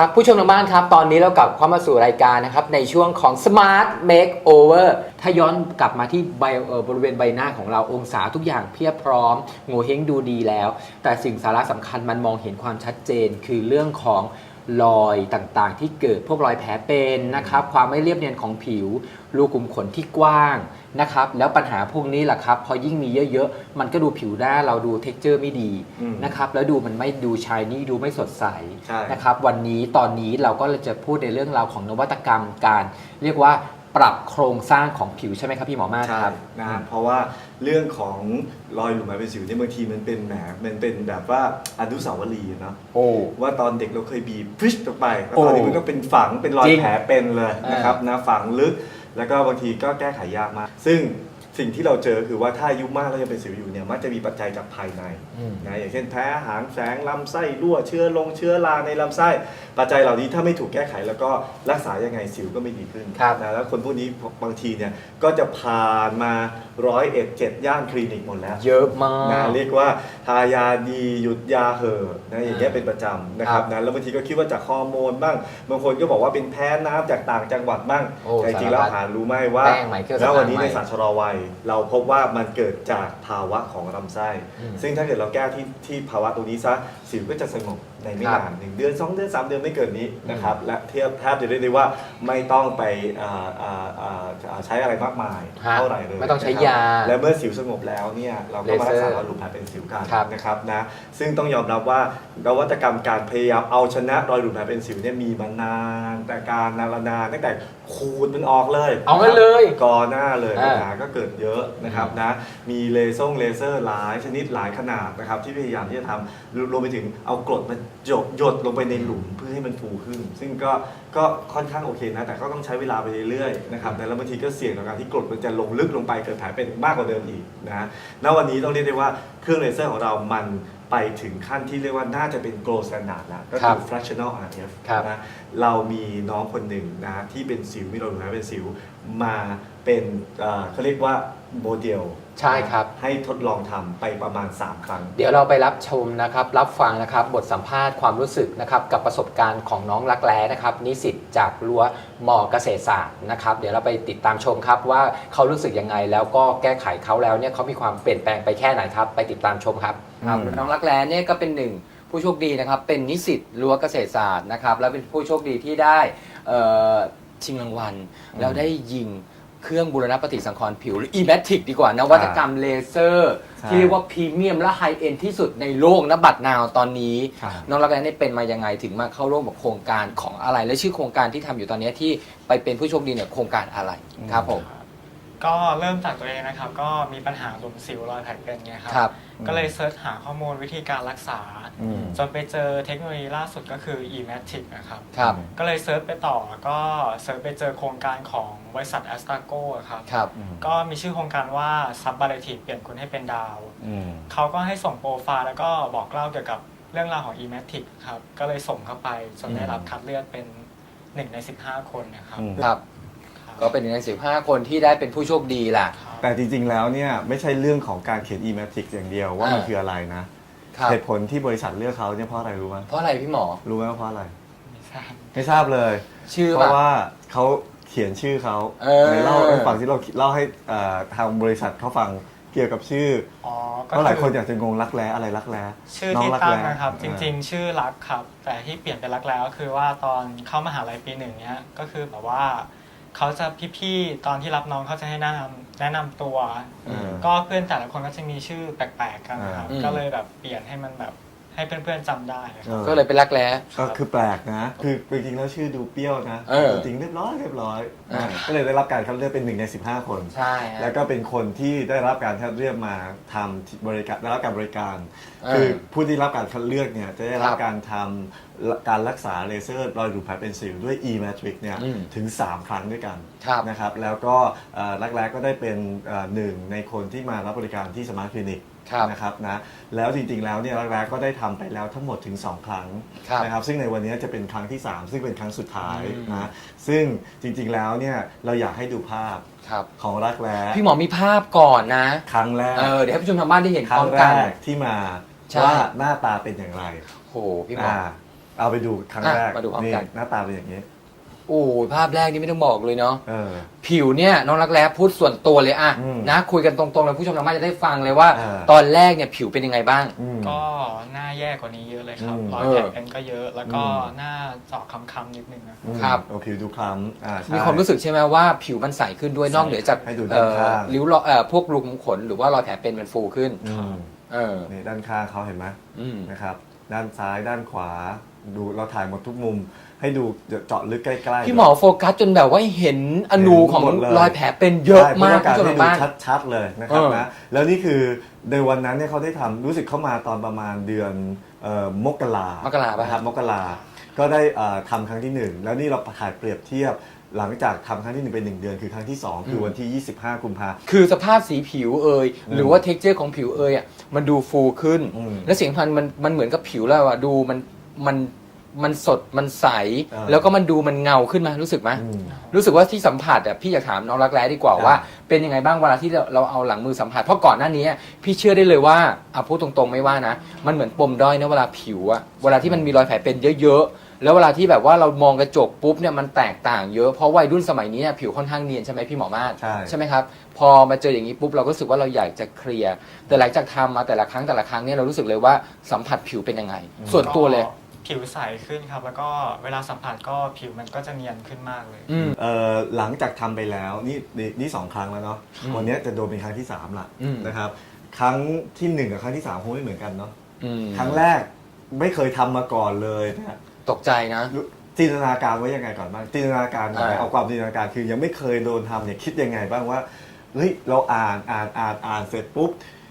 ครับผู้ชมทางบ้านครับ ตอนนี้เรากลับเข้ามาสู่รายการนะครับ ในช่วงของ Smart Makeover ถ้าย้อนกลับมาที่ใบบริเวณใบหน้าของเราองศาทุกอย่างเพียบพร้อมโงเฮงดูดีแล้ว แต่สิ่งสาระสำคัญมันมองเห็นความชัดเจนคือเรื่องของ รอยต่างๆ ที่เกิดพวกรอยแผลเป็นนะครับ ความไม่เรียบเนียนของผิว รูขุมขนที่กว้างนะครับ แล้วปัญหาพวกนี้แหละครับ พอยิ่งมีเยอะๆ มันก็ดูผิวหน้าเราดูเท็กเจอร์ไม่ดีอืมนะครับ แล้วดูมันไม่ดูชายนี่ดูไม่สดใสใช่ นะครับ วันนี้ตอนนี้เราก็เลยจะพูดในเรื่องราวของนวัตกรรมการ เรียกว่า ปรับโครงสร้างของผิวใช่ไหมครับพี่หมอมาศใช่ครับ นะฮะเพราะว่าเรื่องของรอยหลุมหมายเป็นสิวเนี่ยบางทีมันเป็นแหมมันเป็นแบบว่าอนุสาวรีย์เนาะโอ้ ว่าตอนเด็กเราเคยบีบพริชออกไปแล้วโอ้ตอนนี้มันก็เป็นฝังเป็นรอยจริงแผลเป็นเลยอ่านนะครับนะฝังลึก แล้วก็บางทีก็แก้ไขยากมาก ซึ่ง สิ่งที่เราเจอคือว่าถ้าอายุมากแล้วยังเป็นสิวอยู่เนี่ยมักจะมีปัจจัยจากภายในอืม นะอย่างเช่นแพ้อาหารแสงลำไส้รั่วเชื้อลงเชื้อราในลำไส้ ปัจจัยเหล่านี้ถ้าไม่ถูกแก้ไขแล้วก็รักษายังไงสิวก็ไม่ดีขึ้นครับ นะแล้วคนพวกนี้บางทีเนี่ยก็จะผ่านมาร้อยเอ็ดเจ็ดย่านคลินิกหมดแล้ว เยอะมานะก เรียกว่าทายาดีหยุดยาเหอะนะอย่างเงี้ยอ่าเป็นประจำนะครับครับนะแล้วบางทีก็คิดว่าจากฮอร์โมนบ้าง บางคนก็บอกว่าเป็นแพ้น้ำจากต่างจังหวัดบ้างโอ้แต่จริงๆแล้วสารพัดหารู้ไหมว่าแป้งใหม่เครื่องณวันนี้สำอางใหม่ในศาสตร์ชะลอวัยเราพบว่ามันเกิดจากภาวะของลำไส้อืมซึ่งถ้าเกิดเราแก้ที่ที่ภาวะตรงนี้ซะสิวก็จะสงบในไม่ครับนานหนึ่งเดือนสองเดือนสามเดือนไม่เกินนี้นะครับและเทียบแทบจะเรียกได้ว่าไม่ต้องไปอ่าอ่าอ่าอ่าใช้อะไรมากมายฮะเท่าไหร่เลยไม่ต้องใช้นะครับยาและเมื่อสิวสงบแล้วเนี่ยเราก็มารักษาเลเซอร์รอยหลุมแผลเป็นสิวกันครับ นะครับนะซึ่งต้องยอมรับว่านวัตกรรมการพยายามเอาชนะรอยหลุมแผลเป็นสิวเนี่ยมีมานานแต่การนานนานตั้งแต่ ขูดมันออกเลยเอางั้นเลยก่อนหน้าเลยอ่าปัญหาก็เกิดเยอะนะครับนะมีเลเซอร์เลเซอร์หลายชนิดหลายขนาดนะครับที่พยายามที่จะทำรวมรวมไปถึงเอากรดมาหยดหยดลงไปในหลุมเพื่อให้มันฟูขึ้น ซึ่งก็ก็ค่อนข้างโอเคนะ แต่ก็ต้องใช้เวลาไปเรื่อยๆนะครับแต่แล้วบางทีก็เสี่ยงต่อการที่กรดมันจะลงลึกลงไปเกิดแผลเป็นมากกว่าเดิมอีกนะณวันนี้ต้องเรียกได้ว่าเครื่องเลเซอร์ของเรามัน ไปถึงขั้นที่เรียกว่าน่าจะเป็น gold standard แล้วก็ครัคืบอ fractional RF ครับนะเรามีน้องคนหนึ่งนะที่เป็นสิวมีรอยหลุมแผลเป็นสิวมาเป็นเอ่อเขาเรียกว่าโมเดลใช่ครับ ให้ทดลองทำไปประมาณ 3 ครั้ง เดี๋ยวเราไปรับชมนะครับ รับฟังนะครับ บทสัมภาษณ์ความรู้สึกนะครับ กับประสบการณ์ของน้องรักแร้นะครับ นิสิตจากรั้วมอเกษตรศาสตร์นะครับ เดี๋ยวเราไปติดตามชมครับว่าเขารู้สึกยังไง แล้วก็แก้ไขเขาแล้วเนี่ยเขามีความเปลี่ยนแปลงไปแค่ไหนครับ ไปติดตามชมครับ ครับน้องรักแร้เนี่ยก็เป็นหนึ่งผู้โชคดีนะครับ เป็นนิสิตรั้วเกษตรศาสตร์นะครับ แล้วเป็นผู้โชคดีที่ได้เอ่อชิงรางวัล แล้วได้ยิงเครื่องบูรณปฏิสังขรณ์ผิวหรือ e m a t i c ดีกว่านวัตกรรมเลเซอร์ ใช่ที่เรียกว่าพรีเมียมและไฮเอ็นที่สุดในโลกนบัตรนาวตอนนี้ ครับ น้องรักแร้เนี่ยเป็นมายังไงถึงมาเข้าร่วมกับโครงการของอะไร และชื่อโครงการที่ทำอยู่ตอนนี้ที่ไปเป็นผู้โชคดีเนี่ยโครงการอะไรครับผม ก็เริ่มจากตัวเองนะครับ ก็มีปัญหาหลุมสิวรอยแผลเป็นไงครัครับก็เลยเซิร์ชหาข้อมูลวิธีการรักษา อืม จนไปเจอเทคโนโลยีล่าสุดก็คือ e-matic นะครับ ครับ ก็เลยเซิร์ชไปต่อก็เซิร์ชไปเจอโครงการของบริษัท a s t r a g o ครับ ครับ ก็มีชื่อโครงการว่า sub b a l i t i v เปลี่ยนคุณให้เป็นดาว อืม เขาก็ให้ส่งโปรไฟล์แล้วก็บอกเล่าเกี่ยวกับเรื่องราวของ e-matic ครับ ก็เลยส่งเข้าไปจนได้รับคัดเลือกเป็น 1 ใน 15 คนนะครับ อืมครับครับ ก็เป็นหนึ่งในสิบห้าคนที่ได้เป็นผู้โชคดีล่ะครับแต่จริงๆแล้วเนี่ยไม่ใช่เรื่องของการเขียน e-matic อย่างเดียวว่ามันอ่าคืออะไรนะ ครับ เหตุผลที่บริษัทเลือกเขาเนี่ยเพราะอะไรรู้ไหมเพราะอะไรพี่หมอ รู้ไหมว่าเพราะอะไร ไม่ทราบ ไม่ทราบเลย ชื่อเพป่ะราะว่าเขาเขียนชื่อเขาเออ ในเล่าให้ฟังที่เราเล่าให้เอ่อทางบริษัทเขาฟังเกี่ยวกับชื่ออ๋อเพราะหลายคนอยากจะงงรักแร้อะไรรักแร้ชื่อน้องที่รักตั้งแร้นะครับจอ่าริง ๆ ชื่อรักครับ แต่ที่เปลี่ยนเป็นรักแล้วคือว่าตอนเข้ามหาลัยปีหนึ่งเนี้ยก็คือแบบว่า เขาจะพี่ๆตอนที่รับน้องเขาจะให้แนะนำแนะนำตัวเออก็เพื่อนแต่ละคนก็จะมีชื่อแปลกๆกันนะครับอ่าก็เลยแบบเปลี่ยนให้มันแบบ ให้เพื่อนๆจำได้ครับเออก็เลยเป็นรักแร้ ก็คือแปลกนะ คือจริงๆแล้วชื่อดูเปรี้ยวนะเออจริงๆเรียบร้อยเรียบร้อยอ่า ก็เลยได้รับการคัดเลือกเป็นหนึ่งใน 15 คน ใช่ฮะ แล้วก็เป็นคนที่ได้รับการคัดเลือกมาทำบริการได้รับการบริการ เออคือผู้ที่รับการคัดเลือกเนี่ยจะได้รับครับการทำการรักษาเลเซอร์รอยหลุมแผลเป็นสิวด้วย e-matrix เนี่ยอืมถึง 3 ครั้งด้วยกันครับนะครับแล้วก็เอ่อรักแร้ก็ได้เป็นเอ่อหนึ่งในคนที่มารับบริการที่สมาร์ทคลินิก ครับนะครับนะแล้วจริงๆแล้วเนี่ยรักแร้ก็ได้ทำไปแล้วทั้งหมดถึง 2 ครั้งครับนะครับซึ่งในวันนี้จะเป็นครั้งที่ 3 ซึ่งเป็นครั้งสุดท้ายอืม นะซึ่งจริงๆแล้วเนี่ยเราอยากให้ดูภาพครับ ของรักแร้พี่หมอมีภาพก่อนนะ ครั้งแรกเออ เดี๋ยวให้ผู้ชมทางบ้านได้เห็นคพร้รั้องมแรกัน กที่มาใช่ ว่าหน้าตาเป็นอย่างไรโห พี่หมอ อ่าเอาไปดูครั้งอะแรกมาดูพร้อมนี่กัน หน้าตาเป็นอย่างนี้ โอ้ยภาพแรกนี่ไม่ต้องบอกเลยเนาะเออ ผิวเนี่ยน้องรักแร้พูดส่วนตัวเลยอะอืมนะคุยกันตรงๆเลยผู้ชมทางบ้านจะได้ฟังเลยว่าอ่าตอนแรกเนี่ยผิวเป็นยังไงบ้าง อืม ก็หน้าแย่กว่านี้เยอะเลยครับอืม รอยเออแผลเป็นก็เยอะ แล้วก็อืม หน้าเจาะคำๆนิดนึงนะอืมครับ โอผิวดูคล้ำอ่าใช่ มีความรู้สึกใช่ไหมว่าผิวมันใสขึ้นด้วยใสนอกเหนือจากให้ดูด้านข้าง เอ่อริ้วรอยเอ่อพวกรูขุมขนหรือว่ารอยแผลเป็นมันฟูขึ้น อืมเออนี่ด้านข้างเขาเห็นไหมอืม นะครับ ด้านซ้ายด้านขวาดูเราถ่ายหมดทุกมุม ให้ดูเจาะลึกใกล้ๆพี่หมอโฟกัสจนแบบว่าเห็นอนูของเห็นหมดเลยรอยแผลเป็นเยอะมากใช่ผู้ชมเพื่อทางต้บ้าอนงการให้ดูชัดๆเลยนะครับเออนะแล้วนี่คือในวันนั้นเนี่ยเขาได้ทำรู้สึกเข้ามาตอนประมาณเดือนเอ่อมกรามกราป่ะนะครับมกราก็ได้เอ่อทำครั้งที่หนึ่งแล้วนี่เราถ่ายเปรียบเทียบหลังจากทำครั้งที่หนึ่งเป็นหนึ่งเดือนคือครั้งที่สองคือวันที่ 25 กุมภาคือสภาพสีผิวเอยอืมหรือว่าเท็กเจอร์ของผิวเอยอะมันดูฟูขึ้นอืมและเสียงพันธุ์มันมันเหมือนกับผิวเราอะดูมันมัน มันสดมันใสอ่าแล้วก็มันดูมันเงาขึ้นมารู้สึกไหมอืมรู้สึกว่าที่สัมผัสอะพี่อยากถามน้องรักแร้ดีกว่าครับว่า เป็นยังไงบ้างเวลาที่เราเราเอาหลังมือสัมผัส เพราะก่อนหน้านี้อะพี่เชื่อได้เลยว่าอะพูดตรงๆไม่ว่านะ มันเหมือนปมด้อยนะเวลาผิวอะเวลาที่มันมีรอยแผลเป็นเยอะๆ แล้วเวลาที่แบบว่าเรามองกระจกปุ๊บเนี่ยมันแตกต่างเยอะเพราะวัยรุ่นสมัยนี้เนี่ยผิวค่อนข้างเนียนใช่ไหมพี่หมอมาศ ใช่ ใช่ไหมครับ พอมาเจออย่างนี้ปุ๊บเราก็รู้สึกว่าเราอยากจะเคลียร์แต่หลังจากทำมาแต่ละครั้งแต่ละครั้งเนี่ยเรารู้สึกเลยว่าสัมผัสผิวเป็นยังไง ส่วนตัวเลยก็ ผิวใสขึ้นครับ แล้วก็เวลาสัมผัสก็ผิวมันก็จะเนียนขึ้นมากเลย อืม เอ่อหลังจากทำไปแล้วนี่นี่นี่สองครั้งแล้วเนาะอืมวันเนี้ยจะโดนเป็นครั้งที่สามละอืม นะครับ ครั้งที่หนึ่งกับครั้งที่สามคงไม่เหมือนกันเนาะอืมครั้งแรกไม่เคยทำมาก่อนเลยนะฮะตกใจนะจินตนาการไว้ยังไงก่อนบ้างจินตนาการหน่อยอ่า เอาความจินตนาการคือยังไม่เคยโดนทำเนี่ยคิดยังไงบ้างว่าเฮ้ยเราอ่านอ่านอ่านอ่านเสร็จปุ๊บ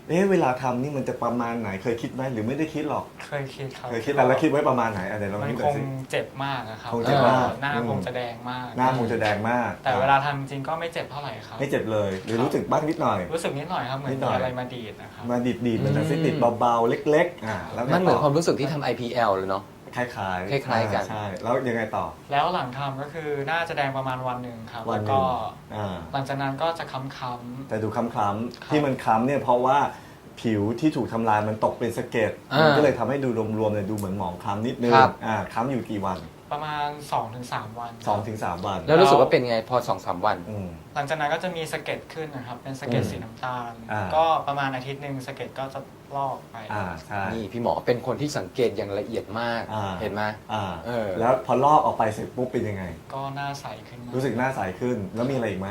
เอ๊ะเวลาทำนี่มันจะประมาณไหนเคยคิดไหมหรือไม่ได้คิดหรอก เคยคิดครับเคยคิดแล้วแล้วคิดไว้ประมาณไหนอะไรลองมันคิดหคน่อยงสิ เจ็บมากนะครับคงเจ็บมากหน้าอืม คงจะแดงมาก หน้าคงจะแดงมากแต่เวลาทำจริงก็ไม่เจ็บเท่าไหร่ครับ ไม่เจ็บเลย หรือรู้สึกบ้างนิดหน่อย รู้สึกนิดหน่อยครับ เหมือนนิดหน่มีอย อะไรมาดีดนะครับ มาดีดดีดมันจะอืมฟิตติดเบาๆเล็ก ๆ อ่าแล้วไงมันเหมือนต่ความรู้สึกที่ทำ IPL เลยเนาะ คล้ายๆคล้ายๆกัน อ่ใช่แล้วยังไงต่อ แล้วหลังทำก็คือหน้าจะแดงประมาณวันหนึ่งครับวันแล้วหนึ่งก็อ่า หลังจากนั้นก็จะค้ำ แต่ดูคล้ำครับๆที่มันคล้ำเนี่ยเพราะว่าผิวที่ถูกทำลายมันตกเป็นสะเก็ดอ่ามัมันก็เลยทำให้ดูรวมๆเนี่ยดูเหมือนหมองคล้ำนิดนึงครับ อ่าคล้ำอยู่กี่วันๆ ประมาณ 2-3 วันสองถึงสามวันแล้วรู้สึกว่าเป็นไงพอสองสามวัน อืม หลังจากนั้นก็จะมีสะเก็ดขึ้นนะครับ เป็นสะเก็ดอืมสีน้ำตาล อ่า ก็ประมาณอาทิตย์หนึ่งสะเก็ดก็จะลอกไป อ่าใช่ นี่พี่หมอเป็นคนที่สังเกตอย่างละเอียดมาก อ่า เห็นไหม อ่าเออ แล้วพอลอกออกไปเสร็จปุ๊บเป็นยังไง ก็หน้าใสขึ้นมากรู้สึกหน้าใสขึ้นแล้วมีอะไรอีกไหม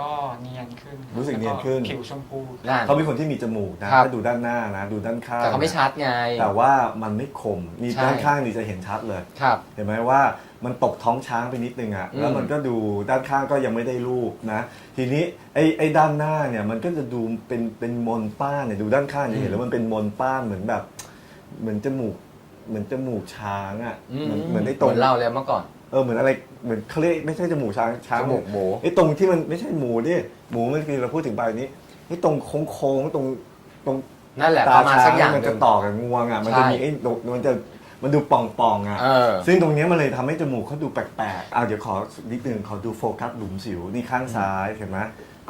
ก็เนียนขึ้นรู้สึกเนียนขึ้น แล้วผิวชมพู นั่น เขาเป็นคนที่มีจมูกนะครับ ถ้าดูด้านหน้านะ ดูด้านข้างแต่เขาไม่ชัดไง แต่ว่ามันไม่คมนี่ใช่ ด้านข้างนี่จะเห็นชัดเลย ครับ เห็นไหมว่ามันตกท้องช้างไปนิดนึงอะ่ะอืมแล้วมันก็ดูด้านข้างก็ยังไม่ได้รูปนะ ทีนี้ไอ้ไอ้ด้านหน้าเนี่ยมันก็จะดูเป็นเป็นมนป้านเนี่ยดูด้านข้างจะเห็นแล้วมันเป็นมนป้านเหมือนแบบ เหมือนจมูกเหมือนจมูกช้างอะ่ะเหมือนเหมือนไอ้ตรงเหมือนเล่าเลยเมื่อก่อนเออเหมือนอะไรเหมือนเขาเรียกไม่ใช่จมูกช้างช้างจมูกหมู ไอ้ตรงที่มันไม่ใช่หมูดิหมูมันคือเราพูดถึงใบนี้ไอ้ตรงโค้งๆตรงตรงนั่นแหละตาประมาณสักอย่างมันหจะนึ่ง ต่อกับงวงอะมันจะใช่ มีไอ้ตรงมันจะมันดูป่องๆอะ เออ ซึ่งตรงเนี้ยมันเลยทำให้จมูกเขาดูแปลกๆอะเดี๋ยวขอนิดนึงขอดูโฟกัสหลุมสิวนี่ข้างซ้ายเห็นไหม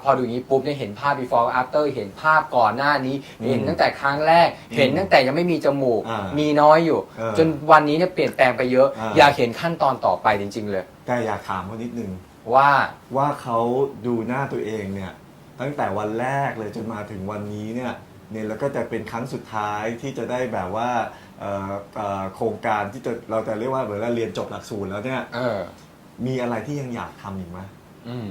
พอดูอย่างนี้ปุ๊บเนี่ยเห็นภาพ before after เห็นภาพก่อนหน้านี้อืมเห็นตั้งแต่ครั้งแรก เห็นตั้งแต่ยังไม่มีจมูก อ่ามีมีน้อยอยู่ เออจนวันนี้เนี่ยเปลี่ยนแปลงไปเยอะ อ่า อยากเห็นขั้นตอนต่อไปจริง ๆ เลย แต่อยากถามเขานิดนึง ว่า ว่าเขาดูหน้าตัวเองเนี่ย ตั้งแต่วันแรกเลยจนมาถึงวันนี้เนี่ยเนี่ยแล้วก็จะเป็นครั้งสุดท้ายที่จะได้แบบว่าเอ่อเอ่อโครงการที่จะเราจะเรียกว่าเหมือนเราเรียนจบหลักสูตรแล้วเนี่ย เออ มีอะไรที่ยังอยากทำอีกไหมอืม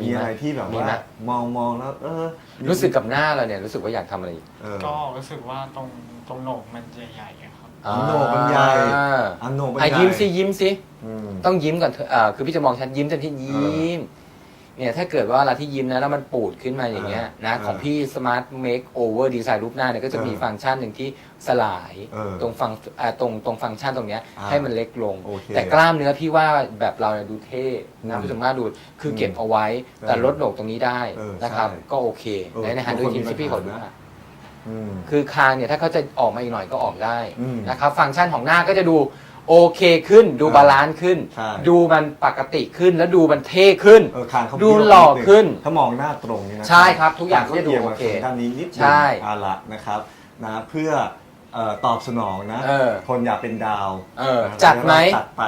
มีอะไรที่แบบมีว่าไหม มองมองแล้ว เออมีรู้สึกกับหน้าเราเนี่ยรู้สึกว่าอยากทำอะไรอีกเออ ก็รู้สึกว่าตรงตรงโหนกมันใหญ่ๆอะครับ อ๋อโหนกมันใหญ่ อ่าอันโหนกมันอะใหญ่ยิ้มสิยิ้มสิอืม ต้องยิ้มก่อนเถอะอ่าคือพี่จะมองชัดยิ้มเต็มที่ยิ้ม เนี่ยถ้าเกิดว่าเวลาที่ยิ้มนะแล้วมันปูดขึ้นมาอย่างเงี้ยนะเออของพี่ Smart Make Over Design รูปหน้าเนี่ยก็จะมีเออฟังก์ชันหนึ่งที่สลายเออตรงฟังอ่าตรงตรงฟังก์ชันตรงเนี้ยอ่าให้มันเล็กลง โอเคแต่กล้ามเนื้อพี่ว่าแบบเราเนี่ยดูเท่อืนะมผู้ชมน่าดูคือเก็บเอาไว้ แต่เออลดโหนกตรงนี้ได้เออนะครับ ใช่ก็โอเคเออในในหันบางดูคนทีมีที่พี่ขอดูปัญหานะค่ะอืม คือคางเนี่ยถ้าเขาจะออกมาอีกหน่อยก็ออกได้อืมนะครับฟังก์ชันของหน้าก็จะดู โอเคขึ้น ดูอ่าบาลานซ์ขึ้น ใช่ ดูมันปกติขึ้นแล้วดูมันเท่ขึ้น เออคางเขาดูเบี้ยวหล่อดงขึ้น ถ้ามองหน้าตรงนี่นะใช่ครับทุกอย่างคงจะดูเอียงโอมาเคทางด้านนี้นิดนึงใช่เอาละนะครับนะเพื่อเอ่อตอบสนองนะ เออคนอยากเป็นดาวเออนะจัดไหม จัดไป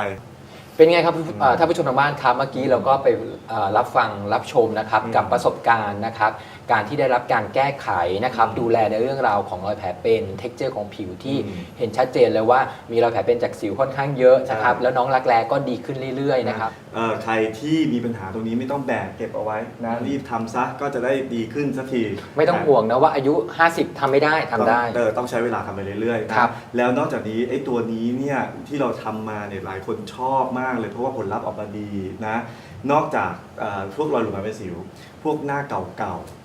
เป็นไงครับผู้เอ่อท่านผู้ชมทางบ้านครับเมื่อกี้เราก็ไปเอ่อรับฟังรับชมนะครับอืมกับประสบการณ์นะครับ การที่ได้รับการแก้ไขนะครับดูแลในเรื่องราวของรอยแผลเป็นเท็กเจอร์ของผิวที่อืมเห็นชัดเจนเลยว่ามีรอยแผลเป็นจากสิวค่อนข้างเยอะนะครับใช่แล้วน้องรักแร้ก็ดีขึ้นเรื่อยๆนะครับ เอ่อใครที่มีปัญหาตรงนี้ไม่ต้องแบกเก็บเอาไว้นะรีบทำซะก็จะได้ดีขึ้นสักทีไม่ต้องห่วงนะว่าอายุ 50ทำไม่ได้ทำได้ ต้องเออต้องใช้เวลาทำไปเรื่อยๆนะครับ แล้วนอกจากนี้ไอ้ตัวนี้เนี่ยที่เราทำมาเนี่ยหลายคนชอบมากเลยเพราะว่าผลลัพธ์ออกมาดีนะ นอกจากเอ่อพวกรอยหลุมรอยเป็นสิว พวกหน้าเก่าๆ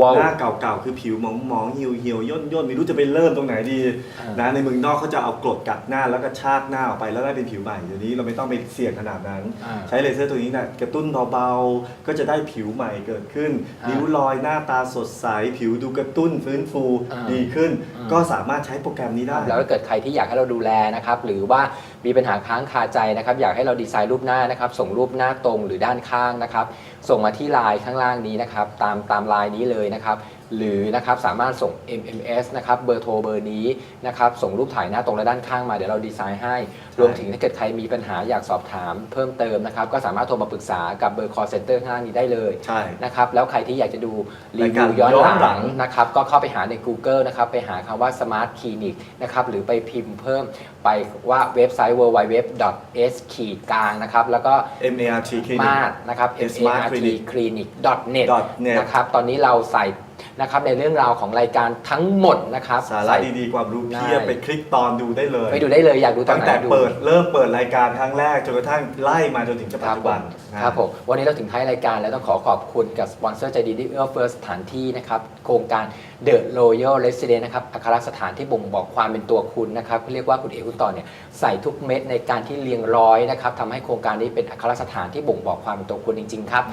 ว้าว หน้าเก่าๆ คือผิวหมองๆเหี่ยวเหี่ยวๆย่นย่นๆไม่รู้จะไปเริ่มตรงไหนดีอ่าน นะในเมืองนอกเขาจะเอากรดกัดหน้าแล้วก็ชากหน้าออกไปแล้วได้เป็นผิวใหม่เดี๋ยวนี้เราไม่ต้องไปเสี่ยงขนาดนั้น อ่า ใช้เลเซอร์ตัวนี้นะกระตุ้นเบาๆ ก็จะได้ผิวใหม่เกิดขึ้นอ่านิ้นิ้วรอยหน้าตาสดใส ผิวดูกระตุ้นฟื้นฟูอ่าดีขึ้น อ่า ก็สามารถใช้โปรแกรมนี้ได้ แล้วถ้าเกิดใครที่อยากให้เราดูแลนะครับ หรือว่ามีปัญหาค้างคาใจนะครับ อยากให้เราดีไซน์รูปหน้านะครับ ส่งรูปหน้าตรงหรือด้านข้างนะครับส่งมาที่ไลน์ข้างล่างนี้นะครับตามตามไลน์นี้เลยนะครับหรือนะครับสามารถส่ง MMS นะครับเบอร์โทรเบอร์นี้นะครับส่งรูปถ่ายหน้าตรงและด้านข้างมาเดี๋ยวเราดีไซน์ให้ รวมถึงถ้าเกิดใครมีปัญหาอยากสอบถามเพิ่มเติมนะครับก็สามารถโทรมาปรึกษากับเบอร์ call center ข้างล่างนี้ได้เลยใช่ นะครับแล้วใครที่อยากจะดูรีรายวิการวย้อนย้อนหหลัลังงนะครับก็เข้าไปหาใน Google นะครับไปหาคำว่า Smart Clinic นะครับหรือไปพิมพ์เพิ่มไปว่าเว็บไซต์ www.s ขีดกลางนะครับแล้วก็ MART คลินิมาดนะครับ S Smart mart Clinic clinic net net นะครับตอนนี้เราใส่นะครับในเรื่องราวของรายการทั้งหมดนะครับสาระใส่ดีๆความรู้เพียบได้ไปคลิกตอนดูได้เลยไปดูได้เลยอยากดูตอนตั้งไหนแต่ดูเปิดเริ่มเปิดรายการครั้งแรกจนกระทั่งไล่มาจนถึงปัจจุบันนะครับผมวันนี้เราถึงท้ายรายการแล้วต้องขอขอบคุณกับสปอนเซอร์ใจดีที่เอื้อเฟื้อสถานที่นะครับโครงการ The Royal Residence นะครับอัครสถานที่บ่งบอกความเป็นตัวคุณนะครับเรียกว่าคุณเอกคุณต่อเนี่ยใส่ทุกเม็ดในการที่เรียงร้อยนะครับทำให้โครงการนี้เป็นอัครสถานที่บ่งบอกความเป็นตัวคุณจริง ๆ ครับ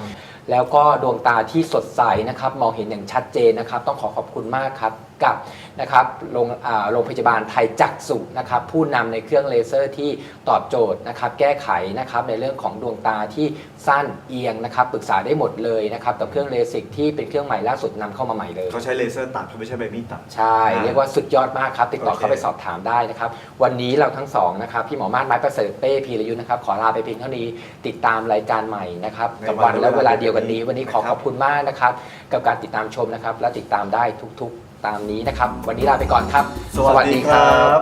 แล้วก็ดวงตาที่สดใสนะครับมองเห็นอย่างชัดเจนนะครับ ต้องขอขอบคุณมากครับกับนะครับโรงอ่าโรงพยาบาลไทยจักษุนะครับผู้นำในเครื่องเลเซอร์ที่ตอบโจทย์นะครับแก้ไขนะครับในเรื่องของดวงตาที่สั้นเอียงนะครับปรึกษาได้หมดเลยนะครับกับเครื่องเลสิกที่เป็นเครื่องใหม่ล่าสุดนำเข้ามาใหม่เลยเขาใช้เลเซอร์ตัดเขาไม่ใช่ใบมีดตัดใช่เรียกว่าสุดยอดมากครับติดต่อโอเคเข้าไปสอบถามได้นะครับวันนี้เราทั้งสองนะครับพี่หมอมาศไม้ประเสริฐเป้พีรยุทธ์นะครับขอลาไปเพียงเท่านี้ติดตามรายการใหม่นะครับในกับวัวันนและเวลาเวลาเดียวกันนี้วันนี้ขอนะครับขอบคุณมากนะครับกับการติดตามชมนะครับและติดตามได้ทุก ๆ ตามนี้นะครับ วันนี้ลาไปก่อนครับ สวัสดีครับ